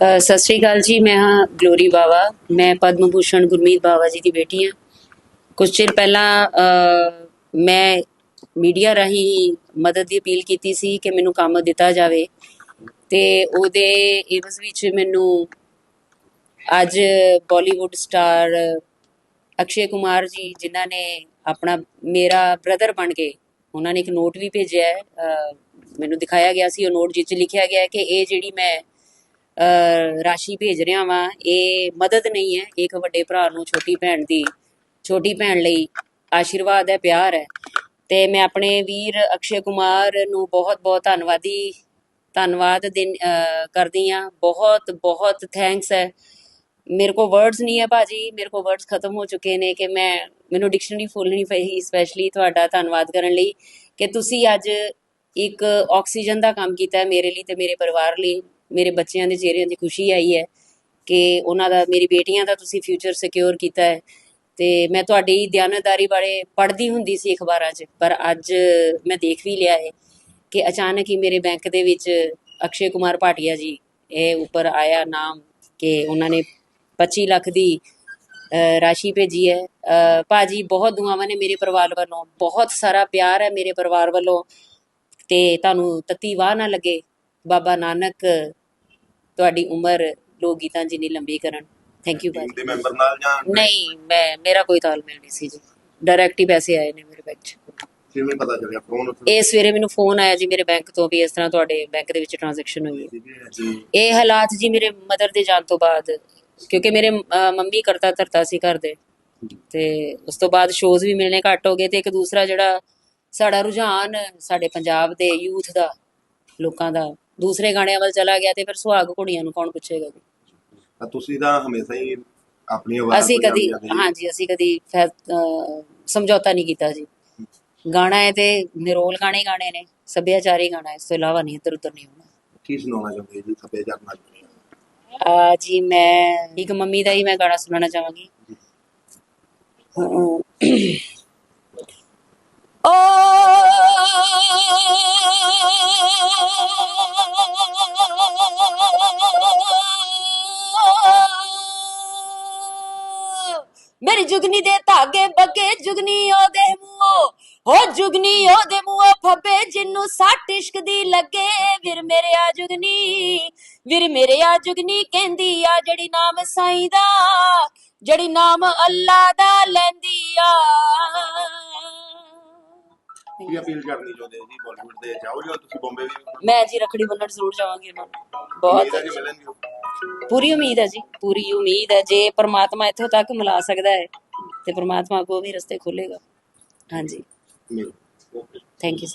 ਸਤਿ ਸ਼੍ਰੀ ਅਕਾਲ ਜੀ ਮੈਂ ਹਾਂ ਗਲੋਰੀ ਬਾਵਾ। ਮੈਂ ਪਦਮ ਭੂਸ਼ਣ ਗੁਰਮੀਤ ਬਾਵਾ ਜੀ ਦੀ ਬੇਟੀ ਹਾਂ। ਕੁਝ ਚਿਰ ਪਹਿਲਾਂ ਅ, ਮੈਂ ਮੀਡੀਆ ਰਾਹੀਂ ਮਦਦ ਦੀ ਅਪੀਲ ਕੀਤੀ ਸੀ ਕਿ ਮੈਨੂੰ ਕੰਮ ਦਿੱਤਾ ਜਾਵੇ। ਤੇ ਉਹਦੇ ਇਵਜ਼ ਵਿੱਚ ਮੈਨੂੰ ਅੱਜ ਬਾਲੀਵੁੱਡ ਸਟਾਰ ਅਕਸ਼ੇ ਕੁਮਾਰ ਜੀ ਜਿਨ੍ਹਾਂ ਨੇ ਆਪਣਾ ਮੇਰਾ ਬ੍ਰਦਰ ਬਣ ਕੇ ਉਹਨਾਂ ਨੇ ਇੱਕ ਨੋਟ ਵੀ ਭੇਜਿਆ ਹੈ। ਮੈਨੂੰ ਦਿਖਾਇਆ ਗਿਆ ਸੀ ਉਹ ਨੋਟ ਜਿਸ 'ਚ ਲਿਖਿਆ ਗਿਆ ਹੈ ਕਿ ਇਹ ਜਿਹੜੀ ਮੈਂ ਰਾਸ਼ੀ ਭੇਜ ਰਿਹਾ ਵਾਂ। ਇਹ ਮਦਦ ਨਹੀਂ ਹੈ ਇੱਕ ਵੱਡੇ ਭਰਾ ਨੂੰ ਛੋਟੀ ਭੈਣ ਦੀ। ਛੋਟੀ ਭੈਣ ਲਈ ਆਸ਼ੀਰਵਾਦ ਹੈ, ਪਿਆਰ ਹੈ। ਤੇ ਮੈਂ ਆਪਣੇ ਵੀਰ ਅਕਸ਼ੇ ਕੁਮਾਰ ਨੂੰ ਬਹੁਤ ਬਹੁਤ ਧੰਨਵਾਦੀ, ਧੰਨਵਾਦ ਦਿਨ ਕਰਦੀ ਆ ਬਹੁਤ ਬਹੁਤ ਥੈਂਕਸ ਹੈ। ਮੇਰੇ ਕੋ ਵਰਡਸ ਨਹੀਂ ਹੈ ਭਾਜੀ। ਮੇਰੇ ਕੋ ਵਰਡਸ ਖਤਮ ਹੋ ਚੁੱਕੇ ਨੇ ਕਿ ਮੈਂ, ਮੈਨੂੰ ਡਿਕਸ਼ਨਰੀ ਫੋਲਣੀ ਪਈ ਸਪੈਸ਼ਲੀ ਤੁਹਾਡਾ ਧੰਨਵਾਦ ਕਰਨ ਲਈ ਕਿ ਤੁਸੀਂ ਅੱਜ ਇੱਕ ਆਕਸੀਜਨ ਦਾ ਕੰਮ ਕੀਤਾ ਹੈ ਮੇਰੇ ਲਈ ਤੇ ਮੇਰੇ ਪਰਿਵਾਰ ਲਈ। ਮੇਰੇ ਬੱਚਿਆਂ ਦੇ ਚਿਹਰਿਆਂ ਦੀ ਖੁਸ਼ੀ ਆਈ ਹੈ ਕਿ ਉਹਨਾਂ ਦਾ ਮੇਰੀ ਬੇਟੀਆਂ ਦਾ ਤੁਸੀਂ ਫਿਊਚਰ ਸਿਕਿਉਰ ਕੀਤਾ ਹੈ। ਤੇ ਮੈਂ ਤੁਹਾਡੀ ਦਿਆਨਤਦਾਰੀ ਬਾਰੇ ਪੜ੍ਹਦੀ ਹੁੰਦੀ ਸੀ ਅਖਬਾਰਾਂ 'ਚ ਪਰ ਅੱਜ ਮੈਂ ਦੇਖ ਵੀ ਲਿਆ ਹੈ ਕਿ ਅਚਾਨਕ ਹੀ ਮੇਰੇ ਬੈਂਕ ਦੇ ਵਿੱਚ ਅਕਸ਼ੇ ਕੁਮਾਰ ਭਾਟੀਆ ਜੀ ਇਹ ਉੱਪਰ ਆਇਆ ਨਾਮ ਕਿ ਉਹਨਾਂ ਨੇ 25 ਲੱਖ ਦੀ ਰਾਸ਼ੀ ਭੇਜੀ ਹੈ। ਅ, ਭਾਜੀ ਬਹੁਤ ਦੁਆਵਾਂ ਨੇ ਮੇਰੇ ਪਰਿਵਾਰ ਵੱਲੋਂ ਬਹੁਤ ਸਾਰਾ ਪਿਆਰ ਹੈ ਮੇਰੇ ਪਰਿਵਾਰ ਵੱਲੋਂ। ਤੇ ਤੁਹਾਨੂੰ ਤਤੀ ਵਾਹ ਨਾ ਲੱਗੇ ਬਾਬਾ ਨਾਨਕ ਤੁਹਾਡੀ ਉਮਰ ਲੋਕ ਗੀਤਾਂ ਜਿੰਨੀ ਲੰਬੀ ਕਰਨ। ਥੈਂਕ ਯੂ ਟੀਮ ਭਾਜੀ ਦੇ ਮੈਂਬਰ ਨਾਲ ਜਾਂ ਨਹੀਂ ਮੈਂ ਮੇਰਾ ਕੋਈ ਤਾਲਮੇਲ ਨਹੀਂ ਸੀ ਜੀ। ਡਾਇਰੈਕਟ ਹੀ ਪੈਸੇ ਆਏ ਨੇ ਮੇਰੇ ਬੈਂਕ 'ਚ ਕਿਵੇਂ ਪਤਾ ਚੱਲਿਆ? ਫੋਨ ਇਹ ਸਵੇਰੇ ਮੈਨੂੰ ਫੋਨ ਆਇਆ ਜੀ ਮੇਰੇ ਬੈਂਕ ਤੋਂ ਵੀ ਇਸ ਤਰ੍ਹਾਂ ਤੁਹਾਡੇ ਬੈਂਕ ਦੇ ਵਿੱਚ ਟ੍ਰਾਂਜੈਕਸ਼ਨ ਹੋਈ ਹੈ। ਜੀ। ਇਹ ਹਾਲਾਤ ਜੀ ਮੇਰੇ ਮਦਰ ਦੇ ਜਾਣ ਤੋਂ ਬਾਅਦ ਕਿਉਂਕਿ ਮੇਰੇ ਮੰਮੀ ਕਰਤਾ ਧਰਤਾ ਸੀ ਘਰ ਦੇ। ਤੇ ਉਸ ਤੋਂ ਬਾਅਦ ਸ਼ੋਜ਼ ਵੀ ਮਿਲਣੇ ਘੱਟ ਹੋ ਗਏ ਤੇ ਇੱਕ ਦੂਸਰਾ ਜਿਹੜਾ ਸਾਡਾ ਰੁਝਾਨ ਸਾਡੇ ਪੰਜਾਬ ਦੇ ਯੂਥ ਦਾ ਲੋਕਾਂ ਦਾ ਦੂਸਰੇ ਗਾਣਿਆਂ ਵੱਲ ਚਲਾ ਗਿਆ ਤੇ ਫਿਰ ਸੁਹਾਗ ਕੁੜੀਆਂ ਨੂੰ ਕੌਣ ਪੁੱਛੇਗਾ ਜੀ ਤਾਂ ਤੁਸੀਂ ਤਾਂ ਹਮੇਸ਼ਾ ਹੀ ਆਪਣੀ ਆਵਾਜ਼ ਅਸੀਂ ਕਦੀ ਹਾਂਜੀ ਅਸੀਂ ਕਦੀ ਸਮਝੌਤਾ ਨਹੀਂ ਕੀਤਾ ਜੀ। ਗਾਣਾ ਹੈ ਤੇ ਨਿਰੋਲ ਗਾਣੇ ਗਾਣੇ ਨੇ ਸੱਭਿਆਚਾਰੀ ਗਾਣਾ ਹੈ, ਇਸ ਤੋਂ ਇਲਾਵਾ ਨਹੀਂ ਇੱਧਰ ਉੱਧਰ ਨਹੀਂ ਹੋਣਾ। ਕੀ ਸੁਣਾਉਣਾ ਚਾਹੁੰਦੇ ਜੀ ਸੱਭਿਆਚਾਰ ਨਾਲ ਆ ਜੀ ਮੈਂ ਇੱਕ ਮੰਮੀ ਦਾ ਹੀ ਮੈਂ ਗਾਣਾ ਸੁਣਾਉਣਾ ਚਾਹਾਂਗੀ। ਓ ਮੇਰੀ ਜੁਗਨੀ ਦੇ ਧਾਗੇ ਬੱਗੇ ਜੁਗਨੀ ਉਹਦੇ ਮੂੰਹੋਂ। ਹੋ ਜੁਗਨੀ ਉਹਦੇ ਮੂੰਹੋਂ ਫੱਬੇ ਜਿੰਨੂੰ ਸੱਟ ਇਸ਼ਕ ਦੀ ਲੱਗੇ। ਵੀਰ ਮੇਰੇ ਆ ਜੁਗਨੀ ਵੀਰ ਮੇਰੇ ਆ ਜੁਗਨੀ ਕਹਿੰਦੀ ਆ ਜਿਹੜੀ ਨਾਮ ਸਾਈਂ ਦਾ ਜਿਹੜੀ ਨਾਮ ਅੱਲਾ ਦਾ ਲੈਂਦੀ ਆ। ਕੀ ਅਪੀਲ ਕਰਨੀ ਚਾਹੁੰਦੇ ਜੀ ਬਾਲੀਵੁੱਡ ਦੇ? ਜਾਓਗੇ ਤੁਸੀਂ ਬੰਬੇ ਵੀ। ਮੈਂ ਜੀ ਰਖੜੀ ਬੰਨਣ ਜ਼ਰੂਰ ਜਾਵਾਂਗੀ ਉਹਨਾਂ ਨੂੰ। ਬਹੁਤ ਮਿਲਣਗੇ ਪੂਰੀ ਉਮੀਦ ਹੈ ਜੀ ਪੂਰੀ ਉਮੀਦ ਹੈ ਜੇ ਪ੍ਰਮਾਤਮਾ ਇੱਥੋਂ ਤੱਕ ਮਿਲਾ ਸਕਦਾ ਹੈ ਤੇ ਪ੍ਰਮਾਤਮਾ ਕੋ ਵੀ ਰਸਤੇ ਖੋਲੇਗਾ। ਹਾਂਜੀ। Thank you